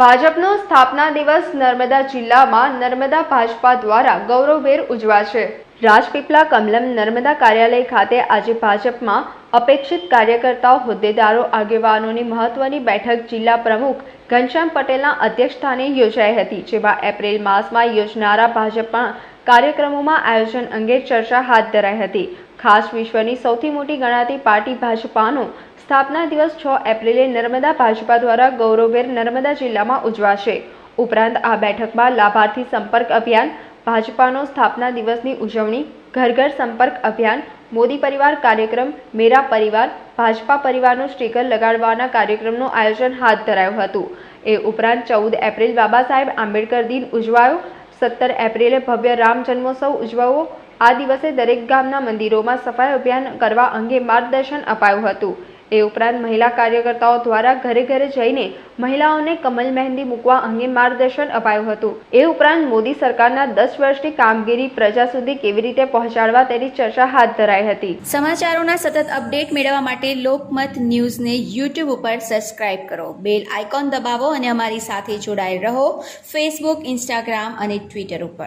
ભાજપનો સ્થાપના દિવસ નર્મદા જિલ્લામાં નર્મદા ભાજપા દ્વારા ગૌરવભેર ઉજવાશે. રાજપીપળા કમલમ નર્મદા કાર્યાલય ખાતે આજે ભાજપમાં અપેક્ષિત કાર્યકર્તાઓ, હોદ્દેદારો, આગેવાનોની મહત્વની બેઠક જિલ્લા પ્રમુખ ઘનશ્યામ પટેલના અધ્યક્ષસ્થાને યોજાઈ હતી, જેમાં એપ્રિલ માસમાં યોજનારા ભાજપના કાર્યક્રમોમાં આયોજન અંગે ચર્ચા હાથ ધરાઈ હતી. ખાસ વિશ્વની સૌથી મોટી ગણાતી પાર્ટી ભાજપાનો સ્થાપના દિવસ છ એપ્રિલે નર્મદા ભાજપા દ્વારા ગૌરવભેર નર્મદા જિલ્લામાં ઉજવાશે. ઉપરાંત આ બેઠકમાં લાભાર્થી સંપર્ક અભિયાન, ભાજપાનો સ્થાપના દિવસની ઉજવણી ઘર ઘર સંપર્ક અભિયાન, મોદી પરિવાર કાર્યક્રમ, મેરા પરિવાર, ભાજપા પરિવારનું સ્ટીકર લગાડવાના કાર્યક્રમનું આયોજન હાથ ધરાયું હતું. એ ઉપરાંત ચૌદ એપ્રિલ બાબા સાહેબ આંબેડકર દિન ઉજવાયો. સત્તર એપ્રિલે ભવ્ય રામ જન્મોત્સવ ઉજવાયો. આ દિવસે દરેક ગામના મંદિરોમાં સફાઈ અભિયાન કરવા અંગે માર્ગદર્શન અપાયું હતું. એ ઉપરાંત મહિલા કાર્યકર્તાઓ દ્વારા ઘરે ઘરે જઈને મહિલાઓને કમલ મહેંદી મૂકવા અંગે માર્ગદર્શન અપાયું હતું. એ ઉપરાંત મોદી સરકારના દસ વર્ષની કામગીરી પ્રજા સુધી કેવી રીતે પહોંચાડવા તેની ચર્ચા હાથ ધરાઈ હતી. સમાચારોના સતત અપડેટ મેળવવા માટે લોકમત ન્યૂઝને યુટ્યુબ ઉપર સબસ્ક્રાઇબ કરો. બેલ આઇકોન દબાવો અને અમારી સાથે જોડાયેલ રહો ફેસબુક, ઇન્સ્ટાગ્રામ અને ટ્વિટર ઉપર.